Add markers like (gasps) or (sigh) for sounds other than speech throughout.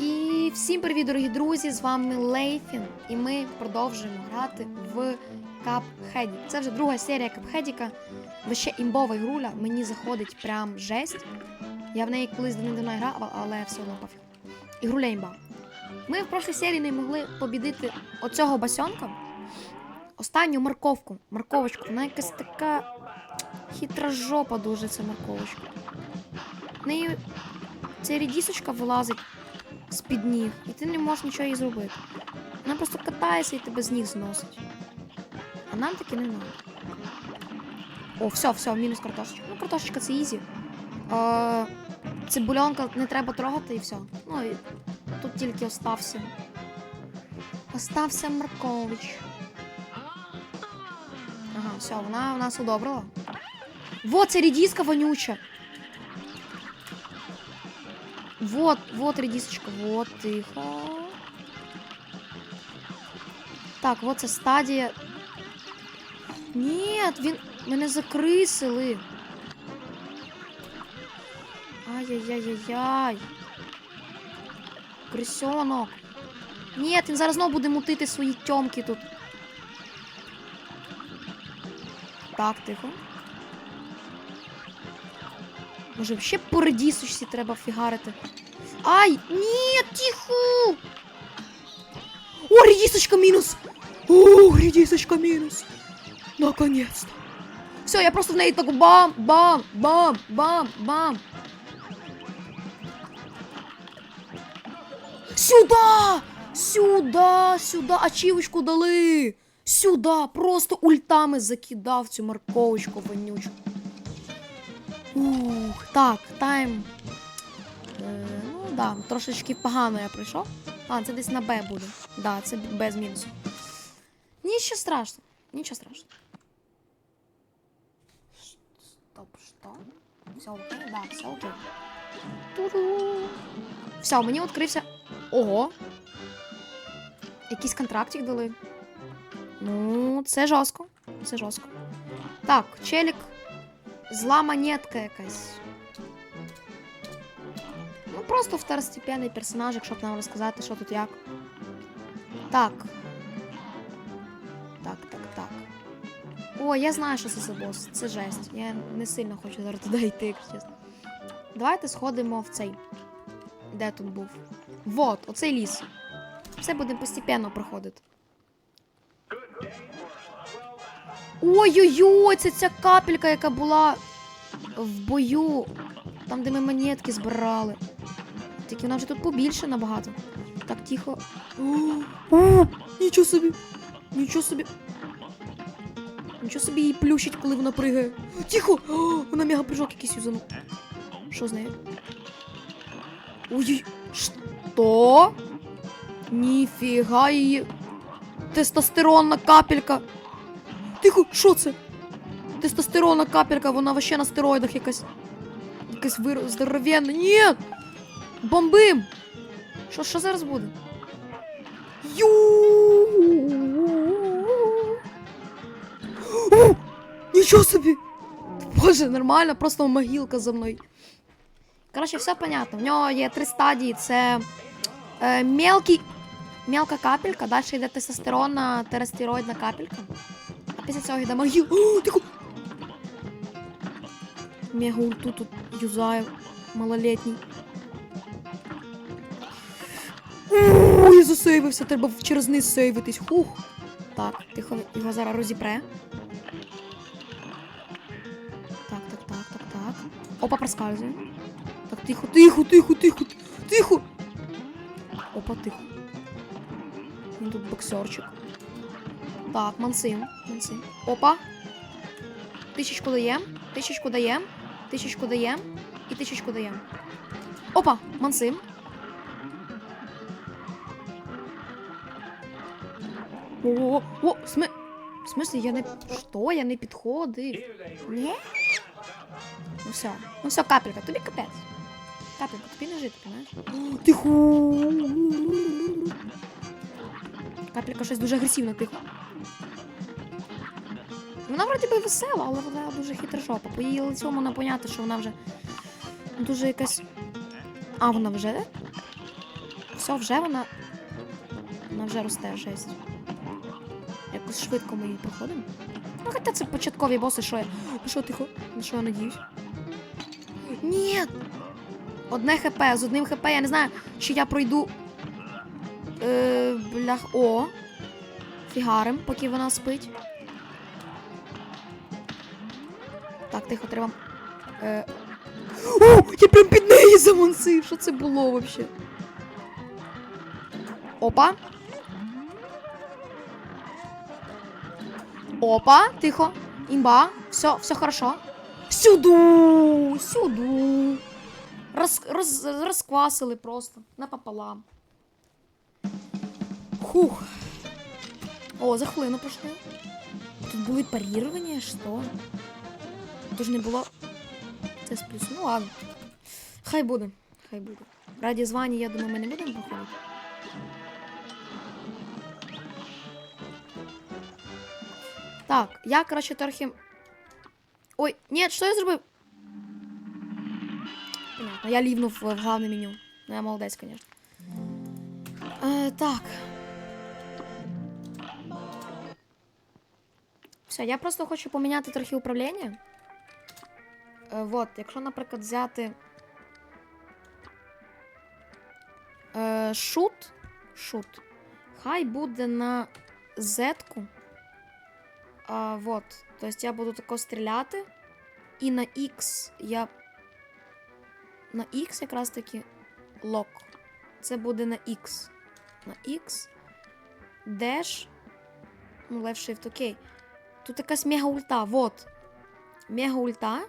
І всім привіт, дорогі друзі! З вами Лейфін, і ми продовжуємо грати в Капхеді. Це вже друга серія Капхедіка. Вообще імбова ігруля, мені заходить прям жесть. Я в неї колись давно грав, але все одно пофіг. Ігруля імба. Ми в прошлій серії не могли побідити оцього басьонка. Останню морковку. Морковочку. Вона якась така хитра жопа дуже ця морковочка. В неї ця рідісочка вилазить з-під ніг, і ти не можеш нічого їй зробити. Вона просто катається і тебе з ніг зносить. А нам таки не треба. О, все, все, мінус картошечка. Ну, картошечка це ізі. Е, цибульонка не треба трогати і все. Ну і тут тільки остався. Остався Маркович. Ага, все, вона у нас удобрила. Вот це рідіска вонюча. Вот, вот редисочка, вот, тихо. Так, вот це стадія. Ні, він мене закрисили. Ай-яй-яй-яй-яй. Крисьонок. Ні, він зараз знову буде мутити свої тьомки тут. Так, тихо. Може, ще по редісочці треба фігарити. Ай! Ні, тихо! О, редисочка мінус! О, редисочка мінус! Наконец-то! Все, я просто в неї так бам, бам, бам, бам, бам. Сюда! Сюда, сюда, ачівочку дали! Сюда! Просто ультами закидав цю морковочку вонючу. Ух, так, тайм. Е, да, трошечки погано я пройшов. А, це десь на Б буде. Да, це без мінусу. Нічого страшного, нічого страшного. Стоп, що? Все окей, да, все окей. Туру. Все, мені відкрився. Ого. Якийсь контрактик дали. Ну, це жорстко. Це жорстко. Так, челік Зла монетка якась. Просто второстепенний персонажик, щоб нам розказати, що тут як. Так. Так, так, так. О, я знаю, що це за бос. Це жесть. Я не сильно хочу зараз туди йти, якщо чесно. Давайте сходимо в цей. Де тут був? Вот, оцей ліс. Все будемо постепенно проходити. Ой-ой-ой, це ця капелька, яка була в бою. Там, де ми монетки збирали. Тільки вона вже тут побільше набагато. Так, тихо. О, нічого собі. Нічого собі. Нічого собі її плющить, коли вона пригає. Тихо! О, вона мегапрыжок якийсь юзанув. Що з нею? Ой, що? Ніфіга її. Тестостеронна капелька. Тихо, що це? Тестостеронна капелька, вона вообще на стероїдах якась. Якась вир... здоровенна. Ні! Бомбим! Що, що зараз буде? Ю! О! Нічого собі! Боже, нормально, просто могилка за мною. Коротше, все понятно. В нього є три стадії. Це е, мелкий, мелка капелька, далі йде тестостеронна терастероїдна капелька. А після цього йде могил. О, ульту тут юзаю малолетній. О, я засейвився, треба через низ сейвитись. Хух. Так, тихо, його зараз розіпре. Так, так, так, так, так. Опа, проскальзує. Так, тихо, тихо, тихо, тихо, тихо. Опа, тихо. Він тут боксерчик. Так, мансим, мансим. Опа. Тисячку даєм, тисячку даєм, тисячку даєм і тисячку даєм. Опа, мансим. О, о, в смы... В смысле, я не... Що? Я не підходив. Ні? Ну все. Ну все, капелька, тобі капець. Капелька, тобі не жити, понимаєш? Тихо. Капелька щось дуже агресивно, тихо. Вона вроді би весела, але вона дуже хитра жопа. По її лицю можна поняти, що вона вже дуже якась. А, вона вже? все, вже вона. Вона вже росте, жесть. Швидко ми її проходимо. Ну, хоча це початкові боси, що я. Ну що тихо? На що я надіюсь? Ні! Одне хп, з одним хп, я не знаю, чи я пройду. Е, блях. О! Фігарим, поки вона спить. Так, тихо, треба. Е... О, я прям під неї замансив. Що це було вообще? Опа. Опа, тихо. Имба. Все, все хорошо. Сюду! Сюду. Роз, роз, розквасили просто напополам. Хух. О, за хвилину пішли. Тут були парірування, що? Тут ж не було. Це з плюсу. Ну ладно. Хай буде. Хай буде. Раді звання, я думаю, ми не будемо проходити. Так, я, коротше, трохи. Ой, ні, що я зробив? Понятно, я лівнув в, главне меню. Ну, я молодець, звісно. Е, так. Все, я просто хочу поміняти трохи управління. Е, вот, якщо, наприклад, взяти. Е, шут. Шут. Хай буде на Z-ку. А, вот. Тобто я буду тако стріляти. І на X я. На X якраз таки лок. Це буде на X. На X. Dash. Ну, left shift, окей. Тут якась мега ульта. Вот. Мега ульта.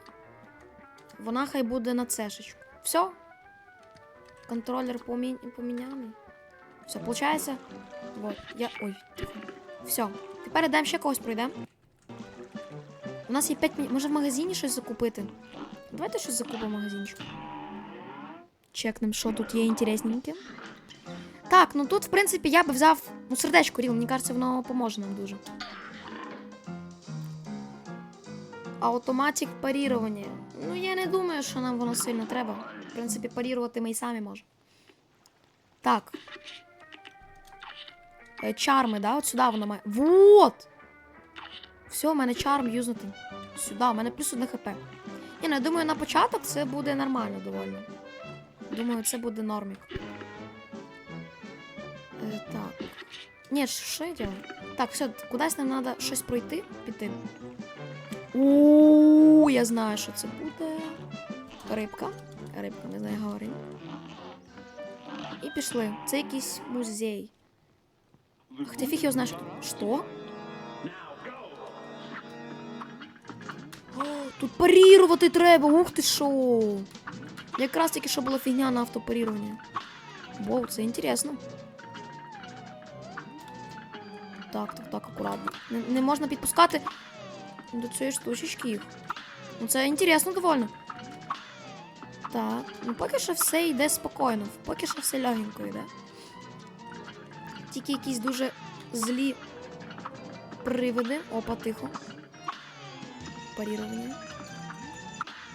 Вона хай буде на цешечку. Все. Контролер помі... поміняний. Все, получається. Вот. Я. Ой. Все. Тепер йдемо ще когось пройдемо. У нас є 5 мі... Може в магазині щось закупити? Давайте щось закупимо в магазинчику. Чекнем, що тут є інтересненьке. Так, ну тут, в принципі, я би взяв. Ну, сердечко Ріл, мені кажеться, воно поможе нам дуже. Автоматик парірування. Ну, я не думаю, що нам воно сильно треба. В принципі, парірувати ми і самі можемо. Так. Е, Чарми, да? От сюди воно має. Вот! Все, у мене чарм юзнутий. Сюди, у мене плюс одне хп. Ні, ну я думаю, на початок це буде нормально доволі. Думаю, це буде нормік. Е, так. Ні, що я делаю? Так, все, кудись нам треба щось пройти, піти. У, я знаю, що це буде. Рибка. Рибка, не знаю, говори. І пішли. Це якийсь музей. Фіг його знає, що тут. Що? О, Тут парірувати треба, ух ти що. Якраз тільки що була фігня на автопарірування. Воу, це інтересно. Так, так, так, акуратно. Не, не можна підпускати до цієї штучечки їх. Ну це інтересно довольно. Так, ну поки що все йде спокійно, поки що все легенько йде. Тільки якісь дуже злі привиди. Опа, тихо. Парірування.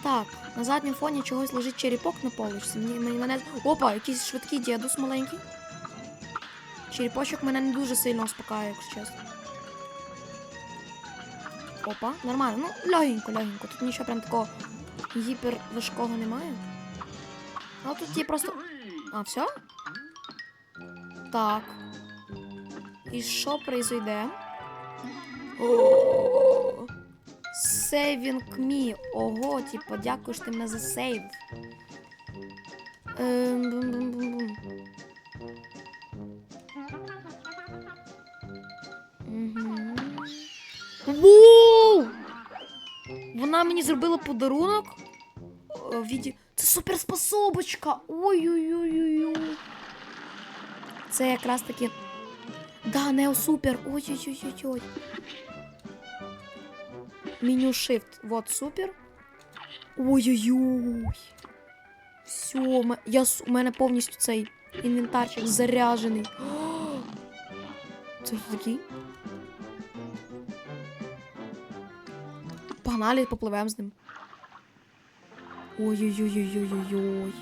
Так, на задньому фоні чогось лежить черепок на поличці. Мені, мене. Опа, якийсь швидкий дідус маленький. Черепочок мене не дуже сильно успокаює, якщо чесно. Опа, нормально. Ну, легенько, легенько. Тут нічого прям такого гіпер важкого немає. А тут є просто. А, все? Так. І що? О! Saving me. Ого, типу, дякую, що ти мене засейв. Ем, бум-бум-бум-бум. Мгм. Воу! Вона мені зробила подарунок. е, віді... Це суперспособочка! Ой-ой-ой-ой-ой. Це якраз таки. Да, Нео Супер. Ой-ой-ой-ой-ой. Меню Shift. Вот супер. Ой-ой-ой. Все, я, у мене повністю цей інвентарчик заряджений. Це хто (gasps) такий? Погнали, попливемо з ним. Ой-ой-ой-ой-ой-ой.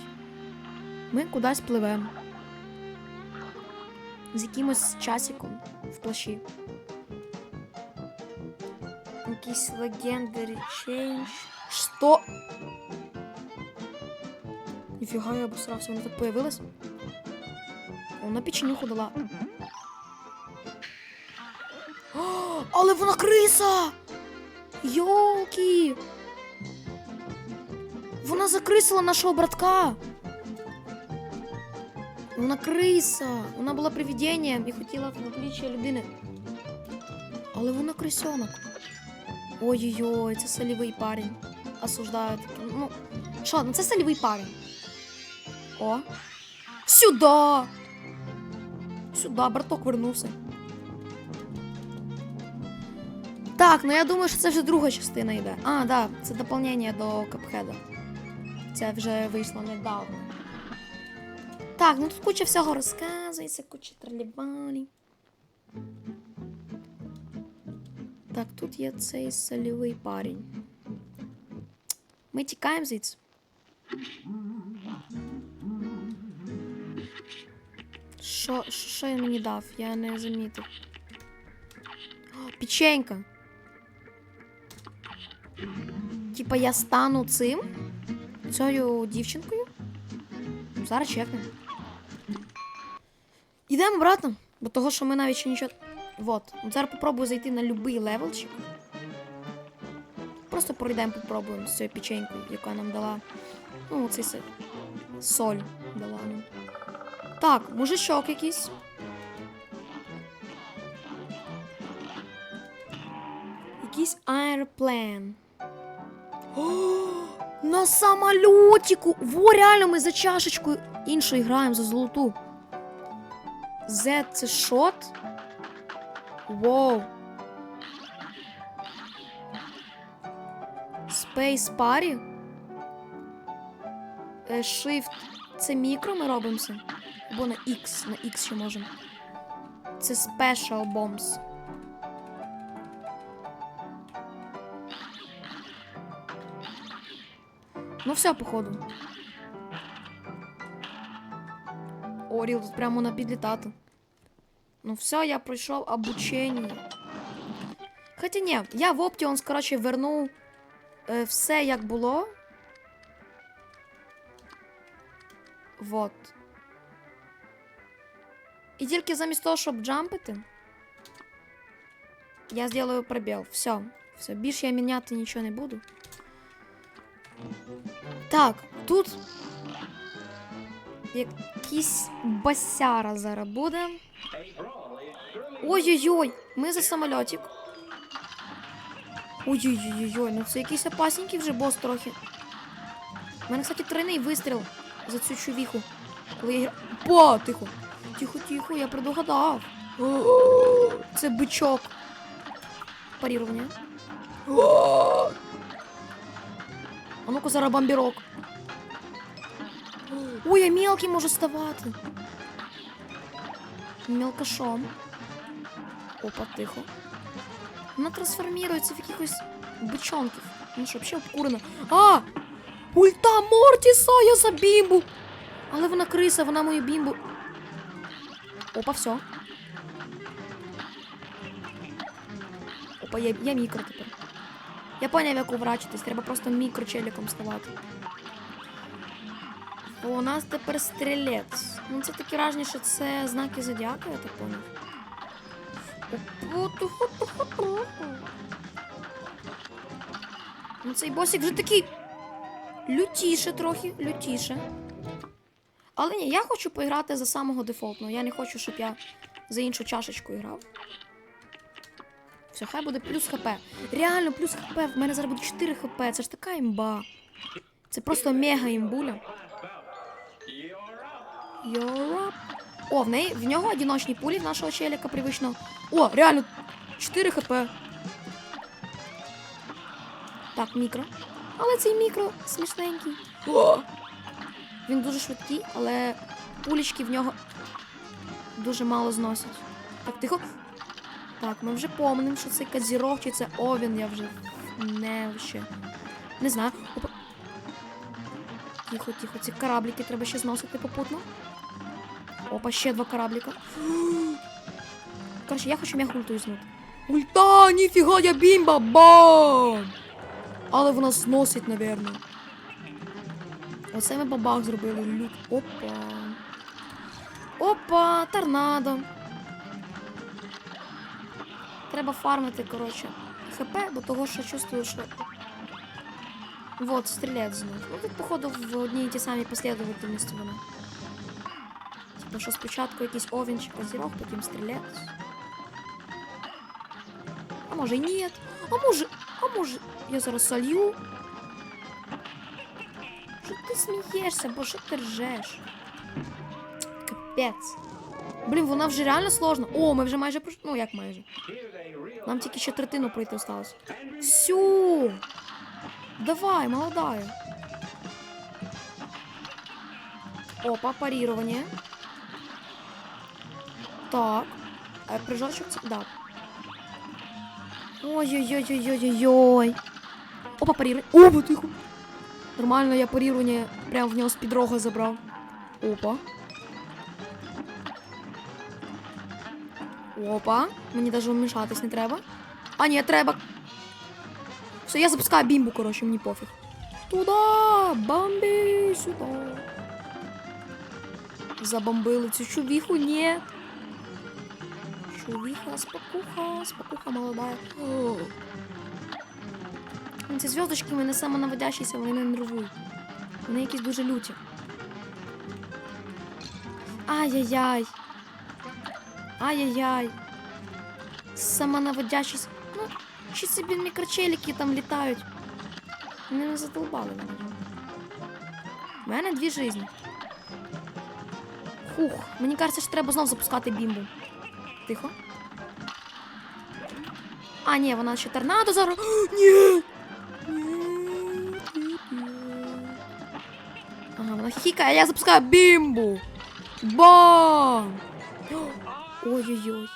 Ми кудись пливемо. З якимось часиком в плащі. Якийсь legendary change. Що? Ніфіга я обосрався, вона так появилась. Вона печенюху дала. О, але вона криса! Йолки! Вона закрисила нашого братка. Вона криса. Вона була привидінням і хотіла в обличчя людини. Але вона крисьонок. Ой-ой-ой, це солівий парень. Осуждаю таке. Ну, що, ну це солівий парень. О. Сюда! Сюда, браток вернувся. Так, ну я думаю, що це вже друга частина йде. А, да, це доповнення до Капхеда. Це вже вийшло недавно. Так, ну тут куча всього розказується, куча тралібалі. Так, тут є цей сольовий парень. Ми тікаємо звідси. Що, що він мені дав? Я не замітив. О, печенька. Типа я стану цим? Цією дівчинкою? Зараз чекнемо. Ідемо обратно, бо того, що ми навіть ще нічого. Вот. Зараз попробую зайти на любий левелчик. Просто пройдемо, попробуємо з цією печенькою, яка нам дала. Ну, цей се- соль дала нам. Так, мужичок якийсь. Якийсь аероплан. О, на самолетику! Во, реально, ми за чашечкою іншою граємо за золоту. Z це шот? Воу. Space Party? Е, Shift. Це мікро ми робимося? Або на X, на X ще можемо. Це Special Bombs. Ну все, походу. Оріл тут прямо на підлітати. Ну все, я пройшов обучення. Хоча ні, я в Options, коротше, вернув е, все як було. Вот. І тільки замість того, щоб джампити, я зроблю пробіл. Все. Все, більше я міняти нічого не буду. Так, тут якийсь басяра зараз буде. Ой-ой-ой, ми за самольотик. Ой-ой-ой, ну це якийсь опасненький вже бос трохи. У мене, кстати, тройний вистріл за цю чувіху. Коли я. По, тихо. Тихо, тихо, я предугадав. Це бичок. Парірування. А ну-ка зараз бомбірок. Ой, я мелкий можу ставати. Мелкашом. Опа, тихо. Вона трансформується в якихось бичонків. Ну що, взагалі обкурена. А! Ульта Мортіса, я за бімбу! Але вона криса, вона мою бімбу. Опа, все. Опа, я, я мікро тепер. Я поняв, як уврачитись, треба просто мікрочеліком ставати. О, у нас тепер стрілець. Ну це таке враження, що це знаки зодіака, я так поняв. Ну цей босик вже такий лютіше трохи, лютіше. Але ні, я хочу поіграти за самого дефолтного. Я не хочу, щоб я за іншу чашечку грав. Все, хай буде плюс хп. Реально, плюс хп. В мене зараз буде 4 хп. Це ж така імба. Це просто мега імбуля. You're. О, в неї в нього одиночні пулі в нашого челіка привичного. О, реально 4 хп. Так, мікро. Але цей мікро смішненький. О! Він дуже швидкий, але пулічки в нього дуже мало зносять. Так, тихо. Так, ми вже помнимо, що це Кадзірог чи це Овін, я вже не ще. Не знаю. Тихо, тихо, ці корабліки треба ще зносити попутно. Опа, ще два корабліка. Коротше, я хочу м'яку ульту юзнути. Ульта, ніфіга, я бімба! Бам! Але вона зносить, напевно. Оце ми бабах зробили. Люк. Опа. Опа, торнадо. Треба фармити, коротше, ХП, бо того, що чувствую, що. Вот, стрілець знов. Ну тут, походу, в одній і ті самі послідовательності воно. Типу, що спочатку якийсь овін чи козірог, потім стрілець. А може і ні. А може. А може. Я зараз солью. Що ти смієшся, бо що ти ржеш? Капець. Блін, вона вже реально сложно. О, ми вже майже пройшли. Ну, як майже. Нам тільки ще третину пройти осталось. Всю. Давай, молодая. Опа, парирование. Так. А прыжочек, це- да. Ой-ой-ой-ой-ой-ой-ой. Опа, парируй. Опа, тихо. Нормально, я парирование прям в нього з-під рога забрав. Опа. Опа. Мені даже вмішатись не треба. А, ні, треба. Все, я запускаю бімбу, коротше, мені пофіг. Туда! Бомби! Сюди. Забомбили цю чувіху, ні. Чувіха, спокуха, спокуха молодая. Ці зв'язочки вони самонаводящіся, вони не нервують. Вони якісь дуже люті. Ай-яй-яй. Ай-яй-яй. Самонаводящіся. Ну, чи собі мікрочеліки там літають. Вони не задолбали мене. У мене дві жизни. Хух, мені кажеться, що треба знов запускати бімбу. Тихо. А, ні, вона ще торнадо зараз. (gasps) Ні! Ага, вона хікає, а я запускаю бімбу. Бам! (gasps) Ой-ой-ой.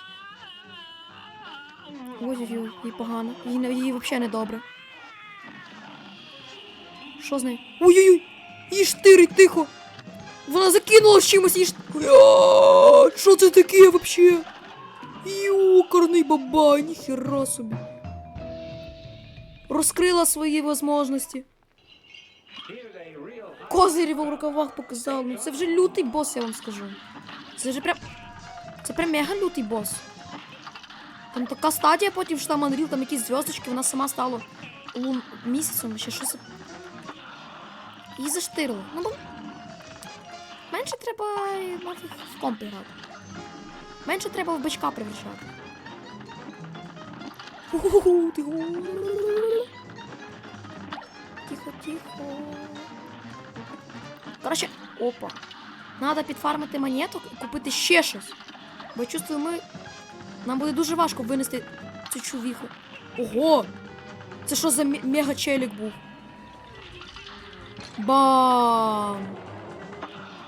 Ой-ой-ой, їй погано. Їй, їй взагалі не добре. Що з нею? Ой-ой-ой! Їй штирить, тихо! Вона закинула чимось їй шт- (gasps) Що це таке вообще? Йокарний бабай, ніхера собі. Розкрила свої можливості. Козирі в рукавах показав. Ну це вже лютий бос, я вам скажу. Це вже прям. Це прям мега лютий бос. Там така стадія потім, що там Unreal, там якісь зв'язочки, вона сама стала лун місяцем, ще щось. Її заштирили. Ну, бо... Менше треба в комп грати. Менше треба в бичка превращати. Тихо. Тихо. Коротше, опа. Надо підфармити монеток і купити ще щось. Бо чувствую, ми. Нам буде дуже важко винести цю чувіху. Ого! Це що за ме- мега челік був? Бам!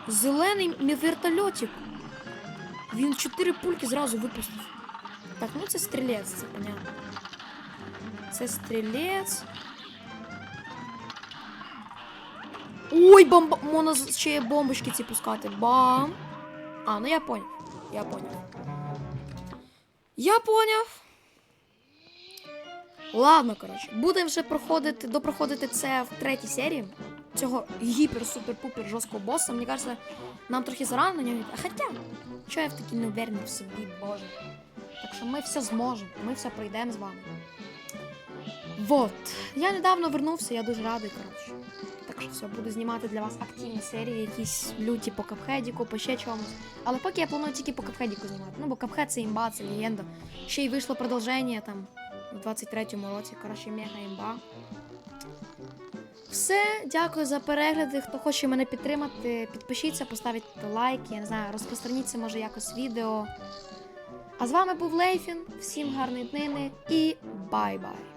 Зелений вертольотик. Він чотири пульки зразу випустив. Так, ну це стрілець, це понятно. Це стрілець. Ой, бомба. Можна ще бомбочки ці пускати. Бам. А, ну я поняв. Я поняв. Я поняв. Ладно, коротше, будемо вже проходити, допроходити це в третій серії. Цього гіпер-супер-пупер жорсткого боса. Мені кажеться, нам трохи зарано на нього. А хоча, чого я в такій неувереній в собі, боже. Так що ми все зможемо, ми все пройдемо з вами. Вот. Я недавно вернувся, я дуже радий, коротше. Так що все, буду знімати для вас активні серії, якісь люті по капхедіку, по ще чомусь. Але поки я планую тільки по капхедіку знімати. Ну, бо капхед це імба, це легенда. Ще й вийшло продовження там у 23-му році. Коротше, мега імба. Все, дякую за перегляди. Хто хоче мене підтримати, підпишіться, поставіть лайк, я не знаю, розпространіться може якось відео. А з вами був Лейфін. Всім гарної днини і бай-бай!